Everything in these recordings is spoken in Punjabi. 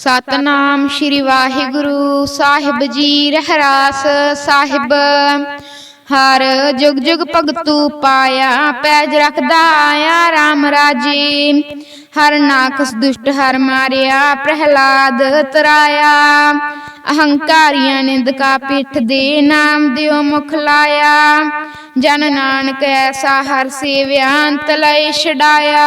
ਸਤਨਾਮ ਸ਼੍ਰੀ ਵਾਹਿਗੁਰੂ, ਸਾਹਿਬ ਜੀ ਰਹਿਰਾਸ ਸਾਹਿਬ। ਹਰ ਜੁਗ ਜੁਗ ਭਗਤੂ ਪਾਇਆ, ਪੈਜ ਰੱਖਦਾ ਆਇਆ RAM ਰਾਜੇ। ਹਰ ਨਾਖਸ ਦੁਸ਼ਟ ਹਰ ਮਾਰਿਆ, ਪ੍ਰਹਿਲਾਦ ਤਰਾਇਆ। ਅਹੰਕਾਰੀਆਂ ਨਿੰਦਕਾ ਪਿੱਠ ਦੇ ਨਾਮ ਦਿਓ ਮੁਖ ਲਾਇਆ। ਜਨ ਨਾਨਕ ਐਸਾ ਹਰ ਸੇਵਿਆ ਅੰਤ ਛਡਾਇਆ।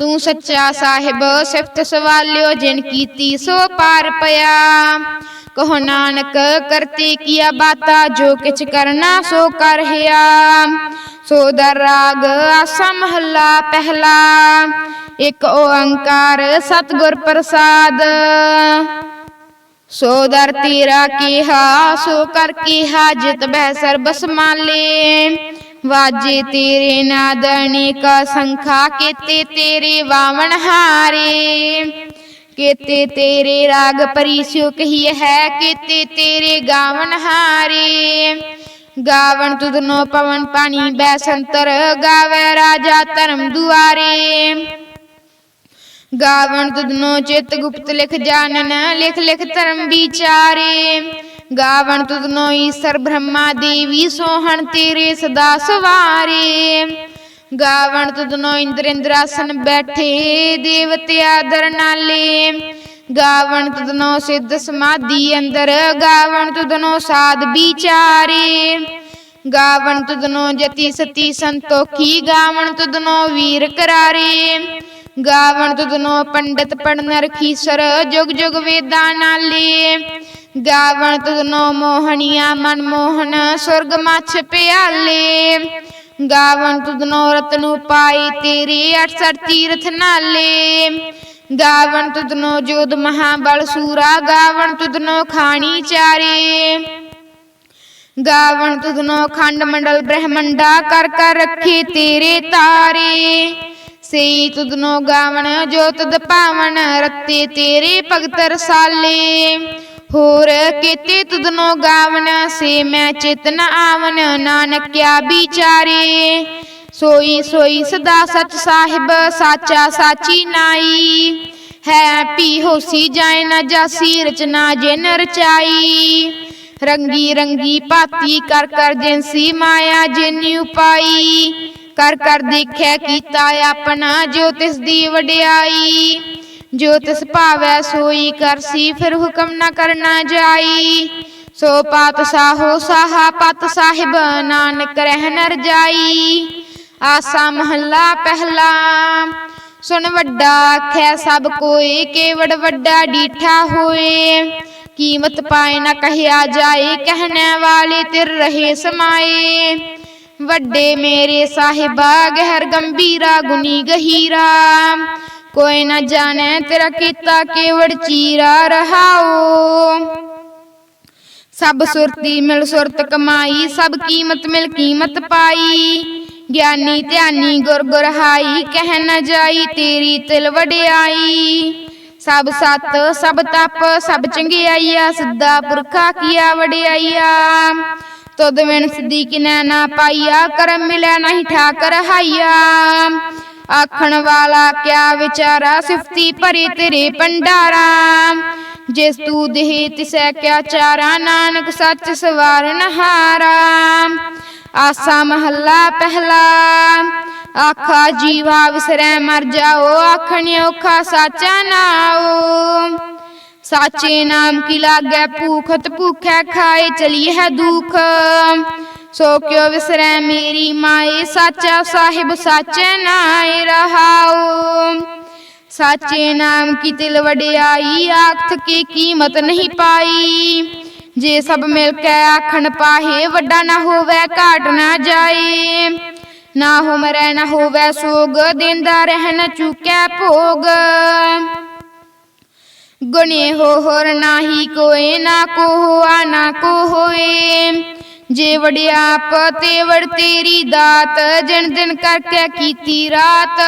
ਤੂੰ ਸੱਚਾ ਸਾਹਿਬ, ਸਿਫਤ ਸਵਾਲਿਓ ਜਿਨ ਕੀਤੀ ਸੋ ਪਾਰ ਪਿਆ। ਕਹੋ ਨਾਨਕ, ਕਰਤੇ ਕੀਆ ਬਾਤਾ, ਜੋ ਕਿਛ ਕਰਨਾ ਸੋ ਕਰ ਹਿਆ। ਸੋ ਦਰ ਰਾਗ ਆਸਾ ਮਹੱਲਾ ਪਹਿਲਾ, ਇਕ ਓੰਕਾਰ ਸਤਿਗੁਰ ਪ੍ਰਸਾਦ। ਸੋ ਦਰ ਤੇਰਾ ਕੀਹਾ, ਸੋ ਕਰ ਕੀਹਾ, ਜਿਤ ਬਹਿ ਸਰਬ ਸਮਾਲੇ ਵਾਜੇ ਤੇਰੇ ਨਾਦ ਕਾ ਸੰਖਾ ਕੀਤੇ ਤੇਰੇ ਵਾਵਣ ਹਾਰੇ। ਕੀਤੇ ਤੇਰੇ ਰਾਗ ਪਰਿਸਿਉ ਕਹੀ ਹੈ ਕੀਤੇ ਤੇਰੇ ਗਾਵਣ ਹਾਰੇ। ਗਾਵਣ ਤੁਧਨੋ ਪਵਨ ਪਾਣੀ ਬੈ ਸੰਤਰ ਗਾਵੇ ਰਾਜਾ ਧਰਮ ਦੁਆਰੇ। ਗਾਵਣ ਤੁਧਨੋ ਚਿਤ ਗੁਪਤ ਲਿਖ ਜਾਣਨ, ਲਿਖ ਲਿਖ ਧਰਮ ਵਿਚਾਰੇ। ਗਾਵਣ ਤੁਧਨੋ ਈਸਰ ਬ੍ਰਹਮਾ ਦੇਵੀ ਸੋਹਣ ਤੇਰੇ ਸਦਾ ਸਵਾਰੇ। ਗਾਵਣ ਤੁਧਨੋ ਇੰਦਰ ਇੰਦਰਾਸਨ ਬੈਠੇ ਦੇਵਤਿਆ ਦਰ ਨਾਲੇ। ਗਾਵਣ ਤੁਧਨੋ ਸਿੱਧ ਸਮਾਧੀ ਅੰਦਰ, ਗਾਵਣ ਤੁਧਨੋ ਸਾਧ ਵਿਚਾਰੇ। ਗਾਵਣ ਤੁਧਨੋ ਜਤੀ ਸਤੀ ਸੰਤੋਖੀ, ਗਾਵਣ ਤੁਧਨੋ ਵੀਰ ਕਰਾਰੇ। ਗਾਵਣ ਤੁਧਨੋ ਪੰਡਤ ਪੜਨਰ ਰਖੀਸਰ ਜੁਗ ਜੁਗ ਵੇਦਾਂ ਨਾਲੇ। ਗਾਵਣ ਤੁਧਨੋ ਮੋਹਣੀਆਂ ਮਨ ਮੋਹਨ ਸੁਰਗ ਮੱਛ ਪਿਆਲੇ। ਗਾਵਣ ਤੁਧਨੋ ਰਤਨੂ ਪਾਈ ਤੇਰੇ 68 ਤੀਰਥ ਨਾਲੇ। ਗਾਵਣ ਤੁਧਨੋ ਜੋਧ ਮਹਾਬਲ ਸੂਰਾ, ਗਾਵਣ ਤੁਧਨੋ ਖਾਣੀ ਚਾਰੇ। ਗਾਵਣ ਤੁਧਨੋ ਖੰਡ ਮੰਡਲ ਬ੍ਰਹਮੰਡਾ ਕਰ ਕਰ ਰੱਖੇ ਤੇਰੇ ਤਾਰੇ। ਸਈ ਤੁਧਨੋ ਗਾਵਣ ਜੋ ਤੁਧ ਪਾਵਣ ਰਤੇ ਤੇਰੇ ਭਗਤ ਰਸਾਲੇ। ਹੋਰ ਕੀਤੇ ਤੁਧਨੋ ਗਾਵਨ ਸੇ ਮੈਂ ਚੇਤਨ ਆਵਨ ਨਾਨਕਿਆ ਵਿਚਾਰੇ? ਸੋਈ ਸੋਈ ਸਦਾ ਸਚ ਸਾਹਿਬ, ਸਾਚਾ ਸਾਚੀ ਨਾਈ। ਹੈ ਪੀ ਹੋਸੀ ਜਾਏ ਨਾ ਜਾਸੀ, ਰਚਨਾ ਜਿਨ ਰਚਾਈ। ਰੰਗੀ ਰੰਗੀ ਭਾਤੀ ਕਰ ਕਰ ਜਿਨਸੀ ਮਾਇਆ ਜਿਨ ਉਪਾਈ। ਕਰ ਕਰ ਦੇਖਿਆ ਕੀਤਾ ਆਪਣਾ, ਜੋ ਤਿਸ ਦੀ ਵਡਿਆਈ। ਜੋ ਤਿਸ ਭਾਵੈ ਸੋਈ ਕਰਸੀ ਫਿਰ ਹੁਕਮ ਨਾ ਕਰਨਾ ਜਾਈ। ਸੋ ਪਾਤ ਸਾਹੋ ਸਾਹਾ, ਪਤ ਸਾਹਿਬ ਨਾਨਕ ਰਹਿ ਨਰ ਜਾਈ। ਆਸਾ ਮਹੱਲਾ ਪਹਿਲਾ, ਸੁਣ ਵੱਡਾ ਆਖੈ ਸਭ ਕੋਈ ਕੇਵੜ ਵੱਡਾ ਡੀਠਾ ਹੋਏ। ਕੀਮਤ ਪਾਏ ਨਾ ਕਹਿਆ ਜਾਏ, ਕਹਿਣੇ ਵਾਲੇ ਤਿਰ ਰਹੇ ਸਮਾਏ। ਵੱਡੇ ਮੇਰੇ ਸਾਹਿਬਾ, ਗਹਿਰ ਗੰਭੀਰਾ ਗੁਨੀ ਗਹੀਰਾ। ਕੋਈ ਨਾ ਜਾਣੈ ਤੇਰਾ ਕੀਤਾ ਕੇਵੜ ਚੀਰਾ ਰਹਾਓ ਸਭ ਸੁਰਤੀ ਮਿਲ ਸੁਰਤ ਕਮਾਈ, ਸਭ ਕੀਮਤ ਮਿਲ ਕੀਮਤ ਪਾਈ। ਗਿਆਨੀ ਧਿਆਨੀ ਗੁਰ ਗੁਰ ਹਾਈ ਕਹਿ ਨ ਜਾਈ ਤੇਰੀ ਤਿਲ ਵਡਿਆਈ। ਸਭ ਸਤ, ਸਭ ਤਪ, ਸਭ ਚੰਗਿਆਈਆ, ਸਿੱਧਾ ਪੁਰਖਾ ਕੀਆ ਵਡਿਆਈਆ। ਤਦ ਵਿਣ ਸਦੀਕ ਕਿਨੈ ਨਾ ਪਾਈਆ, ਕਰਮ ਮਿਲਿਆ ਨਹੀਂ ਠਾਕਰ ਹਾਈਆ। ਆਖਣ ਵਾਲਾ ਕਿਆ ਵਿਚਾਰਾ ਸਿਫਤੀ ਭਰੀ ਤੇਰੇ ਪੰਡਾਰਾ ਜਿਸ ਤੂੰ ਦੇਹ ਤਿਸੈ ਕਿਆ ਚਾਰਾ, ਨਾਨਕ ਸੱਚ ਸਵਾਰਨ ਹਾਰਾ ਆਸਾ ਮਹੱਲਾ ਪਹਿਲਾ, ਆਖਾ ਜੀਵਾ ਵਿਸਰੈ ਮਰ ਜਾਓ, ਆਖਣ ਔਖਾ ਸਾਚਾ ਨਾਓ ਸਾਚੇ ਨਾਮ ਕੀ ਲਾਗੈ ਭੂਖਤ ਭੂਖੈ ਖਾਏ ਚਲੀ ਹੈ ਦੁਖ। ਸੋ ਕਿਉ ਵਿਸਰੈ ਮੇਰੀ ਮਾਏ? ਸਾਚਾ ਸਾਹਿਬ ਸਾਚੇ ਨਾਏ ਰਹਾਉ। ਸਾਚੇ ਨਾਮ ਕੀ ਤਿਲ ਵਡਿਆਈ? ਆਖਤ ਕੀ ਕੀਮਤ ਨਹੀਂ ਪਾਈ। ਜੇ ਸਭ ਮਿਲ ਕੇ ਆਖਣ ਪਾਹੇ, ਵੱਡਾ ਨਾ ਹੋਵੇ, ਘਾਟ ਨਾ ਜਾਏ। ਨਾ ਹੋ ਮਰੈ ਨਾ ਹੋਵੇ ਸੋਗ, ਦਿੰਦਾ ਰਹਿ ਚੁਕੈ ਭੋਗ। ਗੁਣੇ ਹੋ ਹੋਰ ਨਾਹੀ ਕੋਏ, ਨਾ ਕੋ ਹੋਆ ਨਾ ਕੋ ਹੋਏ ਜੇ ਵੜਿਆਪ ਤੇਵੜ ਤੇਰੀ ਦਾਤ, ਜਨ ਦਿਨ ਕਰਕੇ ਕੀਤੀ ਰਾਤ।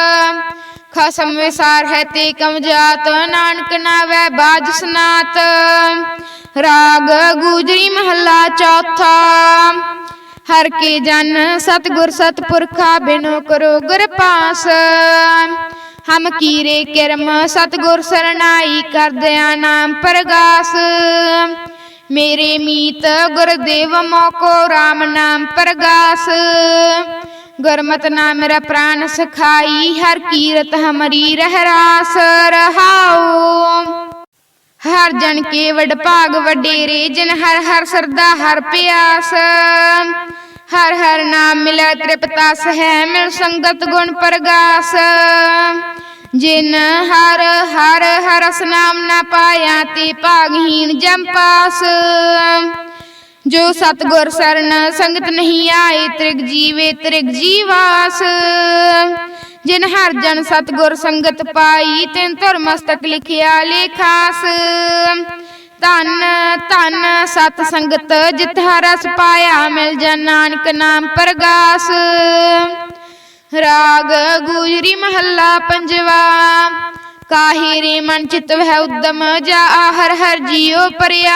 ਖਸਮ ਵਿਸਾਰ ਹੈ ਤੇ ਕਮ ਜਾਤ, ਨਾਨਕ ਨਾਵੈ ਬਾਜ ਸਨਾਤ। ਰਾਗ ਗੂਜਰੀ ਮਹੱਲਾ ਚੌਥਾ। ਹਰ ਕੇ ਜਨ ਸਤਗੁਰ ਸਤਪੁਰਖਾ ਬਿਨੋ ਕਰੋ ਗੁਰ ਪਾਸ। ਹਮ ਕੀਰੇ ਕਿਰਮ ਸਤਗੁਰ ਸਰਣਾਈ ਕਰਦਿਆਂ ਨਾਮ ਪ੍ਰਗਾਸ। ਮੇਰੇ ਮੀਤ ਗੁਰਦੇਵ ਮੋਕੋ RAM ਨਾਮ ਪ੍ਰਗਾਸ। ਗੁਰਮਤਿ ਨਾਮ ਮੇਰਾ ਪ੍ਰਾਨ ਸਖਾਈ, ਹਰ ਕੀਰਤ ਹਮਰੀ ਰਹਿ ਰਾਸ ਰਹਾਉ। ਹਰ ਜਨ ਕੇ ਵਡ ਭਾਗ ਵਡੇਰੇ, ਜਿਨ ਹਰ ਹਰ ਸਰਦਾ, ਹਰ ਪਿਆਸ। ਹਰ ਹਰ ਨਾਮ ਮਿਲੈ ਤ੍ਰਿਪਤਾਸ ਹੈ ਮਿਲ ਸੰਗਤ ਗੁਣ ਪ੍ਰਗਾਸ। ਜਿਨ ਹਰ ਹਰ ਹਰਸ ਨਾਮ ਨਾ ਪਾਇਆ ਤੇ ਭਾਗਹੀਣ ਜੰਪਾਸ ਜੋ ਸਤਗੁਰ ਸਰਨ ਸੰਗਤ ਨਹੀਂ ਆਏ, ਤ੍ਰਿਗ ਜੀਵੇ ਤ੍ਰਿਗ ਜੀਵਾਸ। ਜਿਨ ਹਰ ਜਨ ਸਤਗੁਰ ਸੰਗਤ ਪਾਈ, ਤਿਨ ਧਰ ਮਸਤਕ ਲਿਖਿਆ ਲੇਖਾਸ ਧਨ ਧਨ ਸਤ ਸੰਗਤ ਜਿਤ ਹਰਸ ਪਾਇਆ, ਮਿਲ ਜਨ ਨਾਨਕ ਨਾਮ ਪ੍ਰਗਾਸ। ਰਾਗ ਗੁਜਰੀ ਮਹੱਲਾ ਪੰਜਵਾ ਕਾਹੀ ਰੇ ਮਨ ਚਿਤ ਵਹਿ ਉਦਮ ਜਾ ਹਰ ਹਰ ਜੀਉ ਪਰਿਆ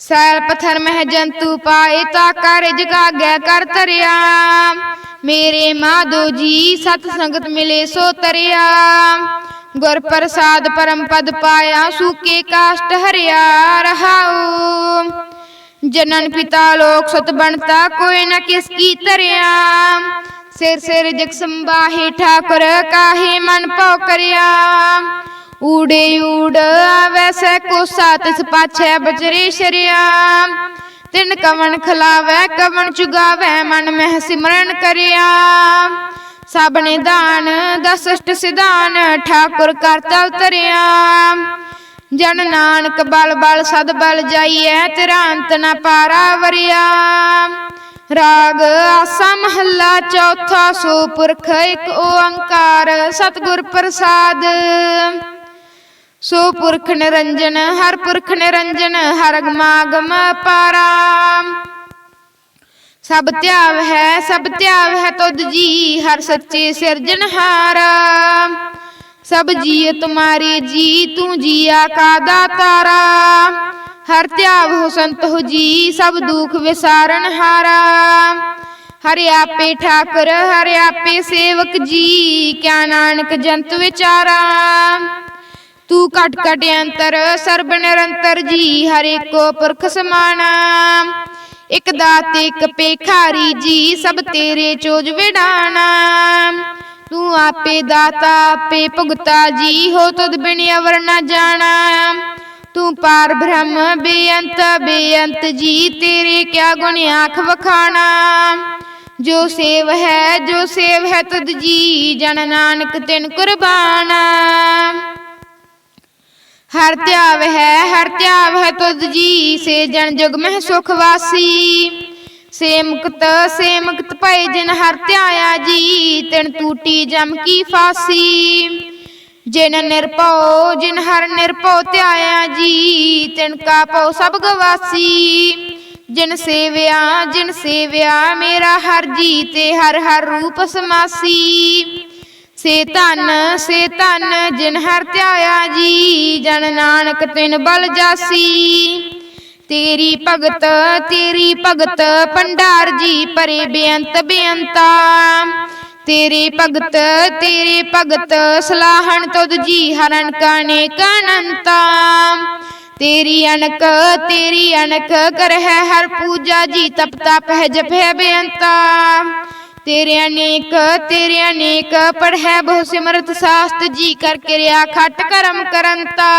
ਸੈਲ ਪਥਰ ਮਹਿ ਜੰਤੂ ਪਾਏ ਤਾ ਕਰ ਜਗਾਗੈ ਕਰ ਤਰਿਆ ਮੇਰੇ ਮਾਧੋ ਜੀ ਸਤ ਸੰਗਤ ਮਿਲੇ ਸੋ ਤਰਿਆ ਗੁਰ ਪ੍ਰਸਾਦ ਪਰਮ ਪਦ ਪਾਇਆ ਸੂਕੇ ਕਾਸ਼ਟ ਹਰਿਆ ਰਹਾਉ ਜਨਨ ਪਿਤਾ ਲੋਕ ਸਤ ਬਣਤਾ, ਕੋਈ ਨਾ ਕਿਸ ਕੀ ਤਰਿਆ ਸਿਰ ਸਿਰ ਜਗ ਸੰਬਾਹੇ ਠਾਕੁਰ ਕਾਹੇ ਮਨ ਪਉ ਕਰਿਆ। ਊੜੇ ਊੜ ਆਵੈ ਸੈ ਕੋ ਸਾਤ ਇਸ ਪਾਛੈ ਬਚਰੇ ਸ਼ਰਿਆ। ਤਿਨ ਕਵਣ ਖਲਾਵੈ, ਕਵਣ ਚੁਗਾਵੈ, ਮਨ ਮਹਿ ਸਿਮਰਨ ਕਰਿਆ। ਸਭਨੇ ਦਾਨ ਦਸਸ਼ਟ ਸਿਧਾਨ, ਠਾਕੁਰ ਕਰਤਾ ਉਤਰਿਆ ਜਨ ਨਾਨਕ ਬਲ ਬਲ ਸਦ ਬਲ ਜਾਈਐ, ਤੇਰਾ ਅੰਤ ਨ ਪਾਰਾ ਵਰਿਆ। ਰਾਗ ਆਸਾ ਮਹੱਲਾ ਚੌਥਾ ਸੋ ਪੁਰਖ ਇੱਕ ਓੰਕਾਰ, ਸਤਿਗੁਰ ਪ੍ਰਸਾਦ। ਸੋ ਪੁਰਖ ਨਿਰੰਜਨ, ਹਰ ਪੁਰਖ ਨਿਰੰਜਨ, ਹਰ ਗਮਾਗਮ ਪਾਰਾ ਸਭ ਧਿਆਵ ਹੈ, ਸਭ ਧਿਆਵ ਹੈ ਤੁਧ ਜੀ, ਹਰ ਸੱਚੇ ਸਿਰਜਨਹਾਰਾ ਸਭ ਜੀ ਤੁਮਾਰੇ ਜੀ ਤੂੰ ਜੀਆ ਕਾ ਦਾਤਾਰਾ। ਹਰ ਧਿਆਵ ਹੋ ਸੰਤ ਹੋ ਜੀ ਸਭ ਦੁਖ ਵਿਸਾਰਨ ਹਾਰਾ। ਹਰਿ। ਆਪੇ ਠਾਕੁਰ ਹਰਿ ਆਪੇ ਸੇਵਕ ਜੀ ਕਿਆ ਨਾਨਕ ਜੰਤ ਵਿਚਾਰਾ। ਤੂੰ ਕਟ ਕਟ ਅੰਤਰ ਸਰਬ ਨਿਰੰਤਰ ਜੀ ਹਰੇ ਕੋ ਪੁਰਖ ਸਮਾਨਾ ਇਕ ਦਾਤ ਇਕ ਪੇਖਾਰੀ ਜੀ ਸਭ ਤੇਰੇ ਚੋਜ ਵਿਡਾਣਾ। ਤੂੰ ਆਪੇ ਦਾਤਾ, ਆਪੇ ਭੁਗਤਾ ਜੀ ਹੋ ਤੁਧ ਬਿਨ ਅਵਰ ਨਾ ਜਾਣਾ। ਤੂੰ ਪਾਰ ਬ੍ਰਹਮ ਬੇਅੰਤ ਬੇਅੰਤ ਜੀ ਤੇਰੇ ਕਿਆ ਗੁਣ ਆਖ ਵਖਾਣਾ। ਜੋ ਸੇਵ ਹੈ, ਜੋ ਸੇਵ ਹੈ ਤਦ ਜੀ, ਜਨ ਨਾਨਕ ਤਿਨ ਕੁਰਬਾਨਾ। ਹਰ ਧਿਆਵ ਹੈ, ਹਰ ਧਿਆਵ ਹੈ ਤੁਧ ਜੀ, ਸੇ ਜਨ ਜੁਗ ਮਹਿ ਸੁਖ ਵਾਸੀ। ਸੇਮਕਤ ਸੇਮਕਤ ਸੇ ਜਿਨ ਹਰ ਧਿਆਇਆ ਜੀ, ਤਿਨ ਟੂਟੀ ਜਮ ਕੀ ਫਾਸੀ। ਜਿਨ ਨਿਰਭਉ, ਜਿਨ ਹਰ ਨਿਰਭਉ ਧਿਆਇਆ ਜੀ, ਤਿਨ ਕਾ ਭਉ ਸਭ ਗਵਾਸੀ। ਜਿਨ ਸੇਵਿਆ ਜਿਨ ਸੇਵਿਆ ਮੇਰਾ ਹਰ ਜੀ, ਤੇ ਹਰ ਹਰ ਰੂਪ ਸਮਾਸੀ। ਸੇ ਧਨ ਸੇ ਧਨ ਜਿਨ ਹਰ ਧਿਆਇਆ ਜੀ, ਜਨ ਨਾਨਕ ਤਿਨ ਬਲ ਜਾਸੀ। ਤੇਰੀ ਭਗਤ ਤੇਰੀ ਭਗਤ ਭੰਡਾਰ ਜੀ ਪਰੇ ਬੇਅੰਤ ਬੇਅੰਤਾ ਤੇਰੇ ਭਗਤ ਤੇਰੇ ਭਗਤ ਸਲਾਹਣ ਤੁਧ ਜੀ ਹਰਨ ਕਾਨੇ ਕਨੰਤਾ। ਤੇਰੀ ਅਨਕ ਤੇਰੀ ਅਨਕ ਕਰਹਿ ਹਰ ਪੂਜਾ ਜੀ ਤਪ ਤਪ ਹੈ ਜਪੈ ਬੇਅੰਤਾ। ਤੇਰੇ ਅਨੇਕ ਤੇਰੇ ਅਨੇਕ ਪੜ੍ਹੈ ਬਹੁ ਸਿਮਰਤ ਸਾਸਤ ਜੀ ਕਰ ਕਿਰਿਆ ਖਟ ਕਰਮ ਕਰੰਤਾ।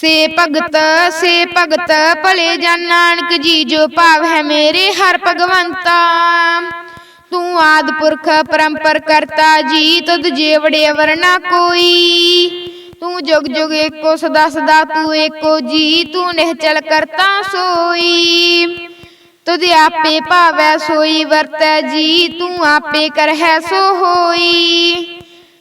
ਸੇ ਭਗਤ ਸੇ ਭਗਤ, ਭਲੇ ਜਨ ਨਾਨਕ ਜੀ, ਜੋ ਭਾਵ ਹੈ ਮੇਰੇ ਹਰ ਭਗਵੰਤਾ। ਤੂੰ ਆਦ ਪੁਰਖ, ਪਰੰਪਰ ਕਰਤਾ ਜੀ, ਤੁਧ ਜੇਵੜੇ ਵਰਨਾ ਕੋਈ। ਤੂੰ ਜੁਗ ਜੁਗ ਏਕੋ ਸਦਾ ਸਦਾ ਤੂੰ ਏਕੋ ਜੀ, ਤੂੰ ਨਿਹਚਲ ਕਰਤਾ ਸੋਈ। ਤੁਧ ਆਪੇ ਭਾਵੈ ਸੋਈ, ਵਰਤੈ ਜੀ, ਤੂੰ ਆਪੇ ਕਰਹਿ ਸੋ ਹੋਈ।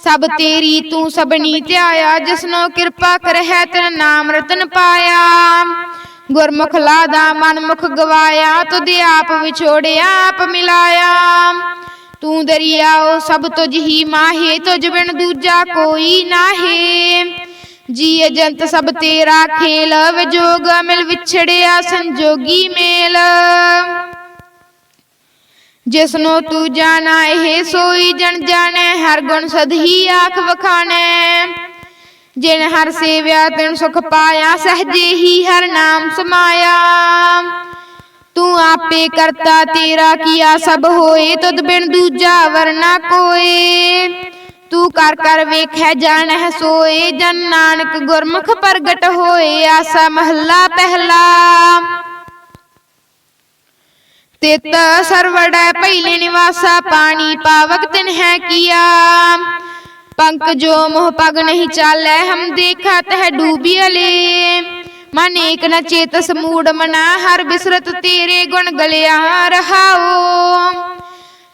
ਸਭ ਤੇਰੀ ਤੂੰ ਸਬਨੀ ਧਿਆਇਆ ਜਿਸਨੋ ਕਿਰਪਾ ਕਰਹਿ ਤਨ ਨਾਮ ਰਤਨ ਪਾਇਆ। ਗੁਰਮੁਖ ਲਾਦਾ ਮਨ ਮੁਖ ਗਵਾਇਆ ਤੁਧ ਆਪ ਵਿਛੋੜਿਆ ਆਪ ਮਿਲਾਇਆ। ਤੂੰ ਦਰਿਆਓ ਸਭ ਤੁਝ ਹੀ ਮਾਹੇ ਤੁਝ ਬਿਨ ਦੂਜਾ ਕੋਈ ਨਾਹੀ ਜੀ ਅਜੰਤ ਸਭ ਤੇਰਾ ਖੇਲ ਵਿਜੋਗ ਮਿਲ ਵਿਛੜਿਆ ਸੰਜੋਗੀ ਮੇਲ। ਜਿਸਨੋ ਤੂੰ ਜਾਣਾ, ਇਹ ਸੋਈ ਜਨ ਜਾਣੈ, ਹਰ ਗੁਣ ਸਦਹੀ ਆਖ ਵਖਾਣੈ। ਜਿਨ ਹਰ ਸੇਵਿਆ, ਤਿਨ ਸੁਖ ਪਾਇਆ, ਸਹਜੇ ਹੀ ਹਰ ਨਾਮ ਸਮਾਇਆ। ਤੂੰ ਆਪੇ ਕਰਤਾ ਤੇਰਾ ਕੀਆ, ਸਭ ਹੋਏ, ਤੁਧ ਬਿਨ ਦੂਜਾ ਵਰਨਾ ਕੋਏ। ਤੂੰ ਕਰ ਕਰ ਵੇਖੈ ਜਾਣੈ ਸੋਏ, ਜਨ ਨਾਨਕ ਗੁਰਮੁਖ ਪ੍ਰਗਟ ਹੋਏ, ਆਸਾ ਮਹੱਲਾ ਪਹਿਲਾ। ਤਿਤ ਸਰਵੜੈ ਭੈਲੇ ਨਿਵਾਸਾ, ਪਾਣੀ ਪਾਵਕ ਤਿਨ ਹੈ ਕੀਆ। ਪੰਕ ਜੋ ਮੋਹ ਪਗ ਨਹੀਂ ਚਾਲੈ, ਹਮ ਦੇਖਾ ਤਹ ਡੂਬੀਲੇ ਮਨ ਏਕ ਨ ਚੇਤਸ ਮੂੜ ਮਨਾ, ਹਰ ਬਿਸਰਤ ਤੇਰੇ ਗੁਣ ਗਲਿਆ ਰਹਾਓ।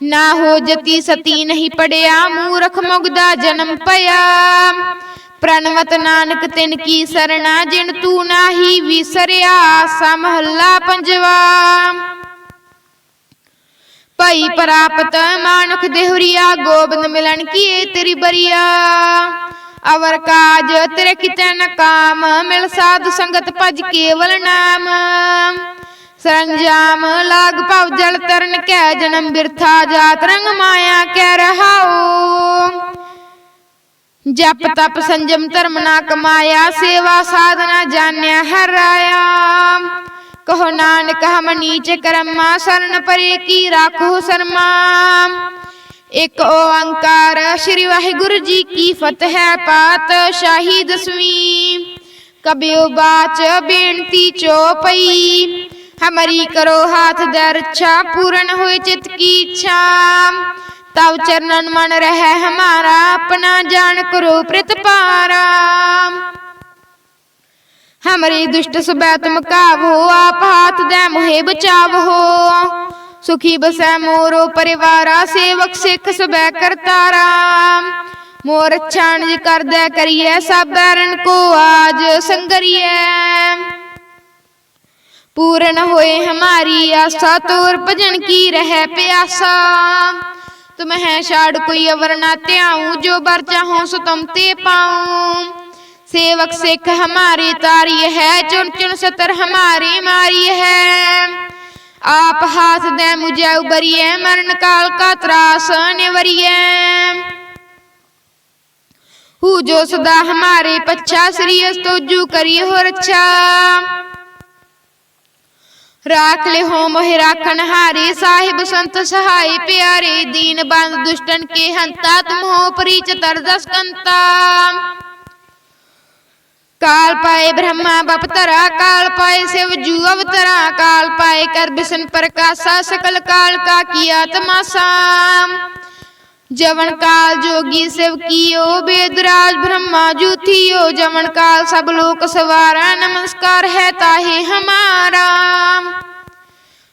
ਨਾ ਹੋ ਜਤੀ ਸਤੀ ਨਹੀਂ ਪੜਿਆ, ਮੂਰਖ ਮੁਗਦਾ ਜਨਮ ਪਿਆ ਪ੍ਰਣਵਤ ਨਾਨਕ ਤਿਨ ਕੀ ਸਰਣਾ, ਜਿਨ ਤੂੰ ਨਾਹੀ ਵਿਸਰਿਆ ਆਸਾ ਪੰਜਵਾ। ਭਈ ਪ੍ਰਾਪਤ ਮਾਨੁਖ ਦੇਹੁਰੀਆ ਗੋਬਿੰਦ ਮਿਲਣ ਕੀਏ ਤੇਰੀ ਬਰੀਆ। ਅਵਰ ਕਾਜ ਤੇਰੇ ਕਿਤੇ ਨ ਕਾਮ ਮਿਲ ਸਾਧ ਸੰਗਤ ਭਜ ਕੇਵਲ ਨਾਮ। ਸਰੰਜਾਮ ਲਾਗ ਭਵ ਜਲ ਤਰਨ ਕੈ ਜਨਮ ਬਿਰਥਾ ਜਾਤ ਰੰਗ ਮਾਇਆ ਕਹਿ ਰਹਾਓ ਜਪ ਤਪ ਸੰਜਮ ਧਰਮ ਨਾ ਕਮਾਇਆ ਸੇਵਾ ਸਾਧਨਾ ਜਾਣਿਆ ਹਰਾਇਆ। ਕਹੋ ਨਾਨਕ, ਹਮ ਨੀਚ ਕਰਮਾ, ਸਰਨ ਪਰੇ ਕੀ ਰਾਖੋ ਸਰਮਾ। ਇਕ ਓੰਕਾਰ ਸ੍ਰੀ ਵਾਹਿਗੁਰੂ ਜੀ ਕੀ ਫਤਿਹ ਪਾਤ ਸ਼ਾਹੀ ਦਸਵੀਂ। ਕਬਿਓ ਬਾਚ ਬੇਨਤੀ ਚੋਪਈ ਹਮਰੀ ਕਰੋ ਹਾਥ ਦਰਛਾ ਪੂਰਨ ਹੋਏ ਚਿਤ ਕੀ ਇੱਛਾ। ਤਵ ਚਰਨਨ ਮਨ ਰਹਿ ਹਮਾਰਾ, ਆਪਣਾ ਜਾਣ ਕਰੋ ਪ੍ਰਤਪਾਰਾ ਹਮਰੀ ਦੁਸ਼ਟ ਸਬੈ ਤੁਮ ਕਾਵੋ ਆਪ ਹਾਥ ਦੇ ਮੁਹੇ ਬਚਾਵੋ। ਸੁਖੀ ਬਸੈ ਮੋਰੋ ਪਰਿਵਾਰਾ, ਸੇਵਕ ਸਿੱਖ ਸਬੈ ਕਰਤਾਰਾ। ਮੋਰ ਛਾਣ ਜੀ ਕਰਦੈ ਕਰੀਐ ਸਭ ਬੈਰਨ ਕੋ ਆਜ ਸੰਗਰੀਐ। ਪੂਰਨ ਹੋਏ ਹਮਾਰੀ ਆਸਾ, ਤੋਰ ਭਜਨ ਕੀ ਰਹਿ ਪਿਆਸਾ। ਤੁਮ ਹੈ ਛਾੜ ਕੋਈ ਅਵਰ ਨਾ ਧਿਆਉ, ਜੋ ਬਰ ਚਾਹੋ ਸੋ ਤੁਮ ਤੇ ਪਾਉ। सेवक सिख हमारी तारी है, चुन चुन सतर हमारी मारी है। आप हाथ दे मुझे उबरिए, मरण काल का त्रास निवरिए जो सदा हमारे पच्छा श्रीयस तो जू करी हो रच्छा राख ले हो मोह राखन हारे साहिब संत सहाय प्यारे, दीन बंद दुष्टन के हंता, तुम हो परीच तरदस कंता। ਕਾਲ ਪਾਏ ਬ੍ਰਹਮਾ ਬਪਤਰਾ ਕਾਲ ਪਾਏ ਸਿਵ ਜੂ ਅਵਤਰਾ, ਕਾਲ ਪਾਏ ਕਰ ਬਿਸ਼ਨ ਪ੍ਰਕਾਸ਼ਾ, ਸਕਲ ਕਾਲ ਕਾ ਕੀਆ ਤਮਾਸਾ ਜਵਨ ਕਾਲ ਜੋਗੀ ਸਿਵ ਕੀਓ, ਬੇਦਰਾਜ ਬ੍ਰਹਮਾ ਜੂਥੀਓ, ਜਵਨ ਕਾਲ ਸਭ ਲੋਕ ਸਵਾਰਾ, ਨਮਸਕਾਰ ਹੈ ਤਾਹੇ ਹਮਾਰਾ।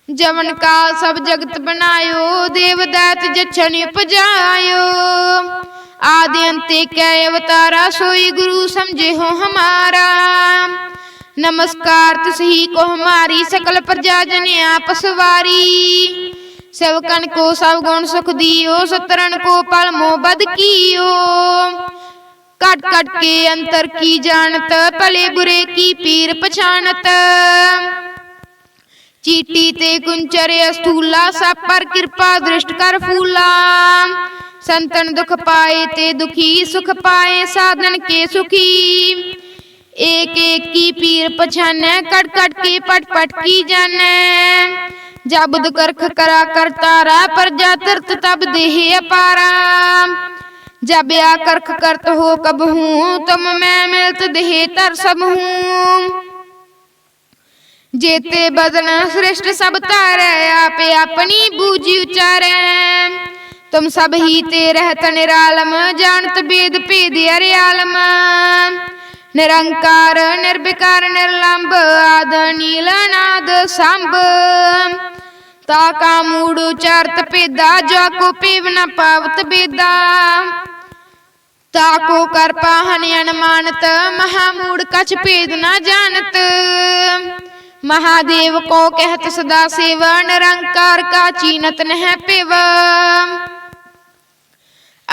ਜਵਨ ਕਾਲ ਸਭ ਜਗਤ ਬਣਾਇਓ, ਦੇਵ ਦਾਤ ਜਛਣ ਉਪਜਾਇਓ। आदि अंते कै अवतारा सोई गुरु समझे हो हमारा नमस्कार तुसही को हमारी सकल प्रजा जन आप सवारी सेवकन को सब गुण सुख दियो सतरन को पल मोह बद कियो कट कट के अंतर की जानत भले बुरे की पीर पछानत चीटी ते कुंचर अस्थूला सब पर कृपा दृष्ट कर फूला संतन दुख पाए ते दुखी, सुख पाए साधन के सुखी। एक एक की पीर पछाने कट कट के पट पट की जाने। जब दुकर्ख करा कर तारा, पर जा तब देह अपारा। जब या कर्ख करत तो हो कब हूँ, तुम मैं मिलत देह तर सब हूँ। जेते बदना श्रेष्ठ सब तारे, आपे अपनी बूझी उचारे। ਤੁਮ ਸਭ ਹੀ ਤੇ ਰਹਿਤ ਨਿਰਾਲਮ, ਜਾਣਤ ਬੇਦ ਭੇਦ ਅਰਿਆਲਮ ਨਿਰੰਕਾਰ, ਨਿਰਵਿਕਾਰ, ਨਿਰਲੰਭ, ਆਦ, ਨੀਲ ਨਾਦ ਸੰਭ। ਤਾ ਕਾ ਮੂੜ ਉਚਾਰਤ ਭੇਦਾ, ਜਾ ਕੋ ਪੀਵ ਨ ਪਾਵਤ ਬੇਦਾ। ਤਾਕੋ ਕਰ ਪਾਹਨ ਅਨਮਾਨਤ ਮਹਾਮੂੜ ਕਛ ਭੇਦ ਨਾ ਜਾਣਤ। ਮਹਾਦੇਵ ਕੋ ਕਹਿਤ ਸਦਾ ਸੇਵ, ਨਿਰੰਕਾਰ ਕਾ ਚੀਨਤ ਨਹਿ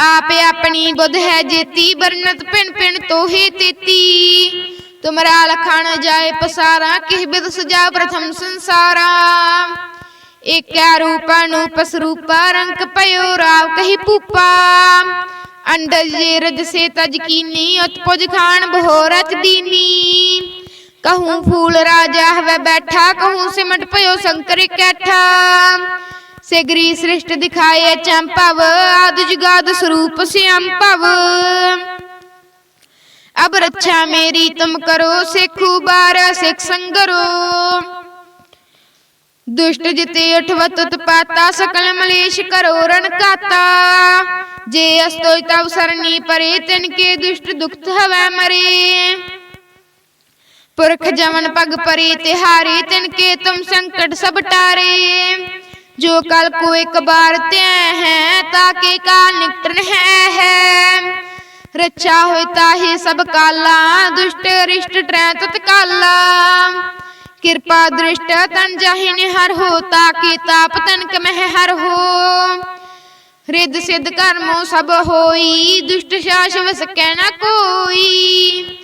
ਆਪੇ ਆਪਣੀ ਬੁੱਧ ਹੈ ਜੇਤੀ ਬਰਨਤ ਪਿਣ ਪਿਣ ਤੋਹੀ ਤੇਤੀ। ਤੁਮਰਾ ਲਖਣ ਜਾਏ ਪਸਾਰਾ, ਕਿਹ ਬਿਦ ਸਜਾ ਪ੍ਰਥਮ ਸੰਸਾਰਾ। ਏਕੈ ਰੂਪ ਅਨੂਪ ਸਰੂਪਾ ਰੰਗ ਪਇਓ ਰਾਵ ਕਹੀ ਪੂਪਾ ਅੰਡਜ ਜੇ ਰਜ ਸੇ ਤਜ ਕੀਨੀ ਉਤਪੁਜ ਖਾਨ ਬਹੋ ਰਚ ਦੀਨੀ। ਕਹੂੰ ਫੂਲ ਰਾਜਾ ਹਵੇ ਬੈਠਾ, ਕਹੂੰ ਸਿਮਟ ਪਇਓ ਸੰਕਰ ਕੈਠਾ ਸਿਗਰੀ ਸ੍ਰਿਸ਼ਟ ਦਿਖਾਏ ਚੰਪਵ, ਆਦ ਜੁਗਾਦ ਸਰੂਪ ਸਿਆਮ ਅਬ ਰੱਛਾ ਮੇਰੀ ਤੁਮ ਕਰੋ, ਸਿੱਖੂ ਬਾਰ ਸਿੱਖ ਸੰਗਰੋ। ਦੁਸ਼ਟ ਜਿਤੇ ਅਠਵਤ ਉਤਪਾਤਾ, ਸਕਲ ਮਲੇਸ਼ ਕਰੋ ਰਨ ਕਾਤਾ ਜੇ ਅਸਤੋਇ ਤਵ ਸਰਨੀ ਪਰੇ, ਤਿਨ ਕੇ ਦੁਸ਼ਟ ਦੁਖਤ ਹਵੈ ਮਰੇ। ਪੁਰਖ ਜਵਨ ਪਗ ਪਰੇ, ਤਿਹਾਰੇ ਤਿਨ ਕੇ ਤੁਮ ਸੰਕਟ ਸਭ ਟਾਰੇ। ਜੋ ਕਲ ਕੋ ਇੱਕ ਬਾਰ ਤੈ ਹੈ ਤਾਕੇ ਕਾਲ ਨਿਕਟਨ ਹੈ ਹੈ ਰੱਛਾ ਹੋਇ ਤਾਹੀ ਸਭ ਕਾਲਾ ਦੁਸ਼ਟ ਰਿਸ਼ਟ ਟਰੈ ਤਤ ਕਾਲਾ ਕਿਰਪਾ ਦ੍ਰਿਸ਼ਟ ਤਨ ਜਾਹਿ ਨਿਹਰ ਹੋ ਤਾਕੇ ਤਾਪ ਤਨ ਕਮਹਿ ਹਰ ਹੋ ਰਿੱਧ ਸਿੱਧ ਕਰਮੋ ਸਭ ਹੋਈ ਦੁਸ਼ਟ ਸ਼ਾਸ ਵਸ ਕਹਿ ਨਾ ਕੋਈ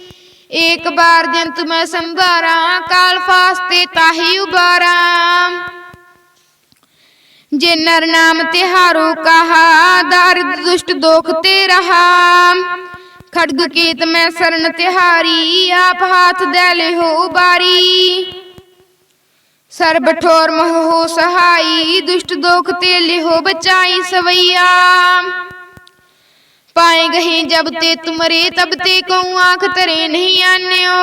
ਏਕ ਬਾਰ ਜੰਤ ਮੈਂ ਸੰਭਾਰਾ ਕਾਲ ਫਾਸਤੇ ਤਾਹੀ ਉਬਾਰਾ ਜੇ ਨਰ ਨਾਮ ਤਿਹਾਰੋ ਕਹਾ ਦਰਦ ਦੁਸ਼ਟ ਦੋਖ ਤੇ ਰਹਾ ਖੜਗ ਕੀਤ ਮੈਂ ਸਰਨ ਤਿਹਾਰੀ, ਆਪ ਹਾਥ ਦੇ ਲਿਹੋ ਬਾਰੀ। ਸਰਬ ਠੋਰ ਮਹ ਸਹਾਈ, ਦੁਸ਼ਟ ਦੋਖ ਤੇ ਲਿਹੋ ਬਚਾਈ ਸਵਈਆ। ਪਾਏ ਗਹੀ ਜਬ ਤੇ ਤੁਮਰੇ, ਤਬ ਤੇ ਕਉ ਆਖ ਤਰੇ ਨਹੀਂ ਆਨਿਓ।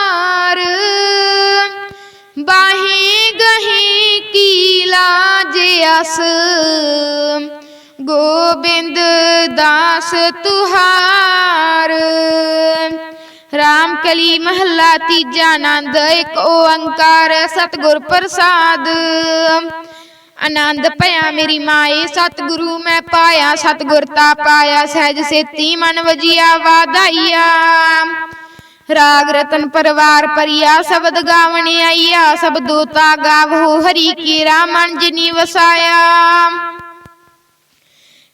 ਬਾਹੀ ਗਹੀ ਕੀ ਲਾਜ ਅਸ। ਗੋਬਿੰਦ ਦਾਸ ਤੁਹਾਰ। ਰਾਮ ਕਲੀ ਮਹੱਲਾ ਤੀਜਾ ਆਨੰਦ, ਇੱਕ ਓੰਕਾਰ ਸਤਿਗੁਰ ਪ੍ਰਸਾਦ। ਆਨੰਦ ਭਇਆ ਮੇਰੀ ਮਾਏ, ਸਤਿਗੁਰੂ ਮੈਂ ਪਾਇਆ, ਸਤਿਗੁਰ ਤਾ ਪਾਇਆ, ਸਹਿਜ ਸੇਤੀ ਮਨ ਵਜੀਆ ਵਾਧਾਈਆ। ਰਾਗ ਰਤਨ ਪਰਵਾਰ ਪਰਿਆ, ਸ਼ਬਦ ਗਾਵਣ ਆਈਆ, ਸਭ ਦੋਤਾ ਗਾਵੋ, ਹਰੀ ਕੀ ਰਾਮਨ ਜਿਨੀ ਵਸਾਇਆ।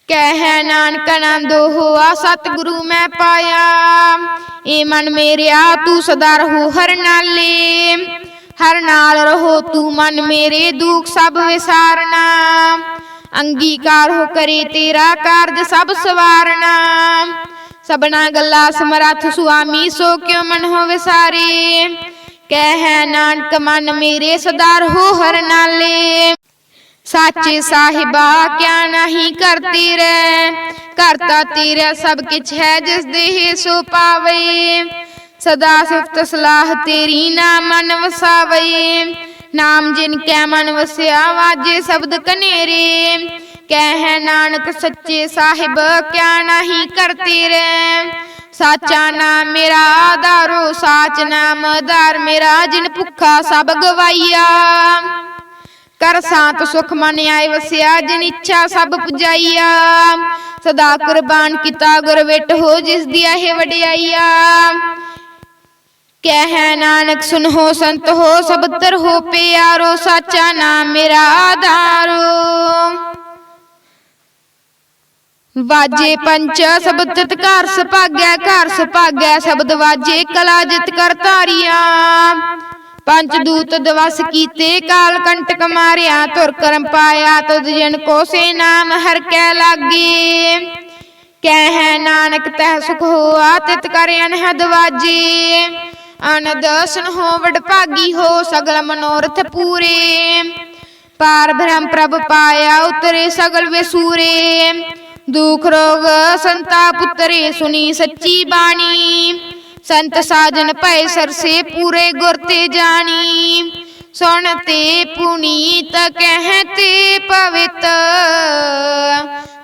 ਕਹਿ ਨਾਨਕ ਆਨੰਦ ਹੋਆ, ਸਤਿਗੁਰੂ ਮੈਂ ਪਾਇਆ। ਏ ਮਨ ਮੇਰਿਆ, ਤੂੰ ਸਦਾ ਰਹੋ ਹਰ ਨਾਲੇ। ਹਰ ਨਾਲ ਰਹੋ ਤੂੰ ਮਨ ਮੇਰੇ, ਦੁੱਖ ਸਭ ਵਿਸਾਰਨਾ। ਅੰਗੀਕਾਰ ਹੋ ਕਰੇ ਤੇਰਾ ਕਾਰਜ ਸਭ ਸਵਾਰਨਾ। ਸਬਨਾ ਗੱਲਾਂ ਸਮਰੱਥ ਸੁਆਮੀ, ਸੋ ਕਿਉ ਮਨ ਹੋ ਵਿਸਾਰੇ ਕਹਿ ਨਾਨਕ, ਮਨ ਮੇਰੇ ਸਦਾਰ ਰਹੋ ਹਰ ਨਾਲੇ। ਸਾਚੇ ਸਾਹਿਬਾ, ਕਿਆ ਨਹੀਂ ਕਰਤੀ ਰਹਿ? ਕਰਤਾ ਤੇਰਾ ਸਭ ਕਿਛ ਹੈ ਜਿਸ ਦੇਹ ਸੋ ਪਾਵੇ। ਸਦਾ ਸਿਫਤ ਸਲਾਹ ਤੇਰੀ ਨਾਮ ਮਨ ਵਸਾਵੇ। ਨਾਮ ਜਿਨ ਕੈ ਮਨ ਵਸਿਆ, ਵਾਜੇ ਸ਼ਬਦ ਕਨੇਰੇ। ਕਹਿ ਨਾਨਕ ਸੱਚੇ ਸਾਹਿਬ, ਕਿਆ ਨਹੀਂ ਕਰਤੀ ਰਹਿ? ਸਾਚਾ ਨਾਮ ਮੇਰਾ ਆਧਾਰੋ, ਸਾਚ ਨਾਮ ਆਧਾਰ ਮੇਰਾ, ਜਿਨ ਭੁੱਖਾ ਸਭ ਗਵਾਈਆ। ਕਰ ਸਾਤ ਸੁਖ ਮਨ ਆਏ ਵਸਿਆ, ਜਿਨ ਇੱਛਾ ਸਭ ਪੁਜਾਈਆ। ਸਦਾ ਕੁਰਬਾਨ ਕੀਤਾ ਗੁਰ ਵਿਟ ਹੋ, ਜਿਸ ਦੀ ਇਹ ਵਡਿਆਈਆ। ਕਹਿ ਨਾਨਕ ਸੁਨ ਹੋ ਸੰਤ ਹੋ ਸਬਤਰ ਹੋ ਪਿਆਰੋ, ਸਾਚਾ ਨਾਮ ਮੇਰਾ ਆਧਾਰੋ। ਵਾਜੇ ਪੰਚ ਸ਼ਬਦ ਤਿਤ ਘਰ ਸੁਭਾਗੈ ਘਰ ਸੁਭਾਗੈ ਸ਼ਬਦ ਵਾਜੇ ਕਲਾ ਜਿਤ ਕਰ ਧਾਰੀਆਂ। ਪੰਜ ਦੂਤ ਦਵਸ ਕੀਤੇ ਕਾਲ ਕੰਟਕ ਮਾਰਿਆ ਤੁਰ ਕਰਮ ਪਾਇਆ ਤੁਧ ਜਨ ਕੋ ਸੇ ਨਾਮ ਹਰ ਕੈ ਲਾਗੇ। ਕਹਿ ਨਾਨਕ ਤਹ ਸੁਖ ਹੋਆ ਤਿਤ ਕਰ ਅਨਹਦ ਵਾਜੇ। ਅਨਦ ਸੁਨ ਹੋ ਵਡ ਭਾਗੀ ਹੋ ਸਗਲ ਮਨੋਰਥ ਪੂਰੇ। ਪਾਰ। ਬ੍ਰਹਮ ਪ੍ਰਭ ਪਾਇਆ ਉਤਰੇ ਸਗਲ ਵਿਸੂਰੇ। ਦੁਖ ਰੋਗ, ਸੰਤਾ ਪੁੱਤਰੇ, ਸੁਣੀ ਸੱਚੀ ਬਾਣੀ। ਸੰਤ ਸਾਜਨ ਭੈ ਸਰਸੇ ਪੂਰੇ ਗੁਰ ਤੇ ਜਾਣੀ। ਸੁਣ ਤੇ ਪੁਨੀਤ ਕਹਤੇ ਪਵਿੱਤ।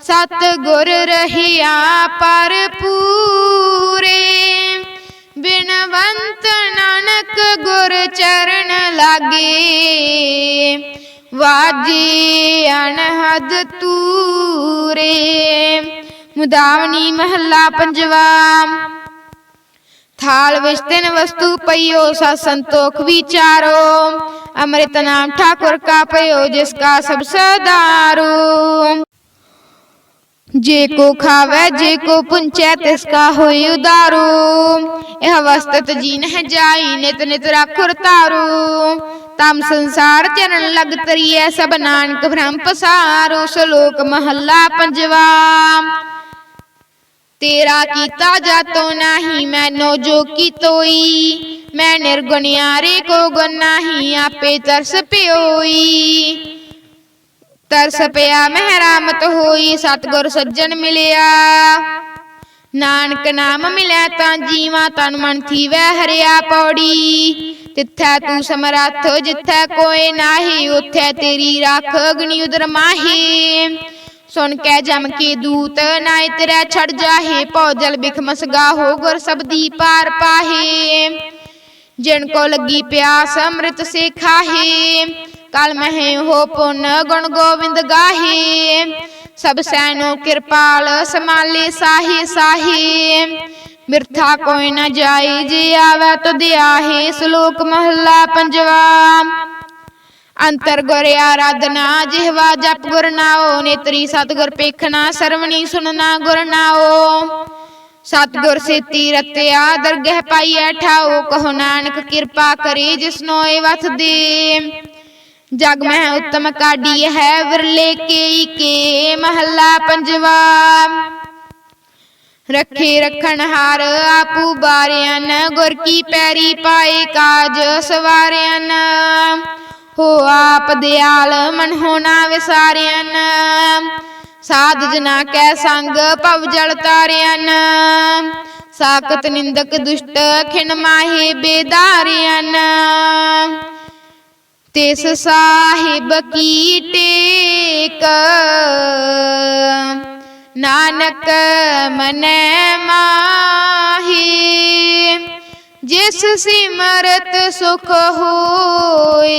ਸਤ ਗੁਰ ਰਹਿਆ ਪਰ ਪੂਰੇ ਬਿਨਵੰਤ ਨਾਨਕ ਗੁਰ ਚਰਨ ਲਾਗੇ। ਵਾਜੇ ਅਣਹਦ ਤੂਰੇ। ਮੁਦਾਵਨੀ ਮਹੱਲਾ ਪੰਜਵਾ। ਥਾਲ ਵਿੱਚ ਤਿੰਨ ਵਸਤੂ ਪਈਓ ਸਾ ਸੰਤੋਖ ਵਿਚਾਰੋ। ਅੰਮ੍ਰਿਤ ਨਾਮ ਠਾਕੁਰ ਕਾ ਪਈਓ, ਜਿਸ ਕਾ ਸਭ ਸਦਾਰੋ। ਜੇ ਕੋ ਖਾਵੇ ਜੇ ਕੋ ਪੁੰਚੈ ਤਿਸ ਕਾ ਹੋਈ ਉਦਾਰੂ। ਇਹ ਵਸਤਤ ਜੀਨ ਹੈ ਜਾਈ ਨਿਤ ਨਿਤ ਰਾਖੁਰ ਤਾਰੂ। ਤਮ ਸੰਸਾਰ ਚਰਨ ਲਗ ਤਰੀਐ ਸਭ ਨਾਨਕ ਭ੍ਰਮ ਪਸਾਰੋ ਸ਼ਲੋਕ ਮਹੱਲਾ ਪੰਜਵਾ। ਤੇਰਾ ਕੀਤਾ ਜਾਤੋ ਨਹੀਂ ਮੈਨੋ ਜੋ ਕੀ ਤੋਈ ਮੈਂ ਨਿਰਗੁਣਿਆਰੇ ਕੋ ਗੁਣ ਨਹੀਂ ਆਪੇ ਤਰਸ ਪਿਓਈ। ਤਰਸ ਪਿਆ, ਮਹਿਰਾਮਤ ਹੋਈ, ਸਤਗੁਰ ਸੱਜਣ ਮਿਲਿਆ। ਨਾਨਕ ਨਾਮ ਮਿਲਿਆ ਤਾਂ ਜੀਵਾ ਤਨ ਮਨ ਥੀਵੈ ਹਰਿਆ ਪੌੜੀ। ਤਿੱਥੈ ਤੂੰ ਸਮਰੱਥ, ਜਿੱਥੈ ਕੋਈ ਨਾਹੀ, ਉਥੈ ਤੇਰੀ ਰੱਖ ਅਗਨੀ ਉਦਰ ਮਾਹੀ। ਸੁਣ ਕੇ ਜਮ ਕੇ ਦੂਤ ਨਾਇ ਤੇਰਾ ਛੜ ਜਾਹੇ ਪਉ ਜਲ ਬਿਖਮਸ ਗਾਹੋ, ਗੁਰ ਸਬਦੀ ਪਾਰ ਪਾਹੇ। ਜਿਨ ਕੋ ਲੱਗੀ ਪਿਆਸ, ਅੰਮ੍ਰਿਤ ਸੇ ਖਾਹੇ ਕਲ ਮਹਿ ਹੋ ਪੁਨ ਗੁਣ ਗੋਬਿੰਦ ਗਾਹੀ ਸਭ ਸੈਨੋ ਕਿਰਪਾਲ ਸਮਾਲੇ ਸਾਹੀ ਸਾਹੀ ਮਿਰਥਾ ਕੋਈ ਨਾ ਜਾਈ ਜੀ ਆਵੇ ਤੁਧ ਆਹੇ ਸ਼ਲੋਕ ਮਹੱਲਾ ਪੰਜਵਾ ਅੰਤਰ ਗੁਰ ਆਰਾਧਨਾ ਜਿਹਵਾ ਜਪ ਗੁਰ ਨਾਓ ਨੇਤਰੀ ਸਤਗੁਰ ਪੇਖਣਾ ਸਰਵਣੀ ਸੁਣਨਾ ਗੁਰ ਨਾਓ ਸਤਗੁਰ ਸੇਤੀ ਰਤਿਆ ਦਰਗਹਿ ਪਾਈਐ ਠਾਓ ਕਹੋ ਨਾਨਕ ਕਿਰਪਾ ਕਰੀ ਜਿਸਨੋ ਏ ਵਸ ਜਗ ਮਹਿ ਉਤਮ ਕਾਢੀ ਹੈ ਵਿਰਲੇ ਕੇ ਕੇ ਮਹੱਲਾ ਪੰਜਵਾ। ਰੱਖੇ ਰਖਣ ਹਾਰ ਆਪੂ ਬਾਰਿਆਨ ਗੁਰ ਕੀ ਪੈਰੀ ਪਾਏ ਕਾਜ ਸਵਾਰਿਆਨ। ਹੋ ਆਪ ਦਿਆਲ ਮਨ ਹੋਣਾ ਵਿਸਾਰਿਆਨ। ਸਾਧ ਜਨਾ ਕੈ ਸੰਗ ਭਵ ਜਲ ਤਾਰਿਆਨ। ਸਾਕਤ ਨਿੰਦਕ ਦੁਸ਼ਟ ਖਿਨ ਮਾਹੇ ਬੇਦਾਰਿਆਨ। ਤਿਸ ਸਾਹਿਬ ਕੀ ਟੇਕ ਨਾਨਕ ਮਨੈ ਮਾਹੀ ਜਿਸ ਸਿਮਰਤ ਸੁਖ ਹੋਏ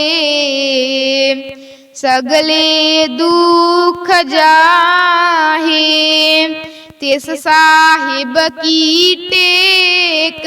ਸਗਲੇ ਦੁਖ ਜਾਹੇ ਤਿਸ ਸਾਹਿਬ ਕੀ ਟੇਕ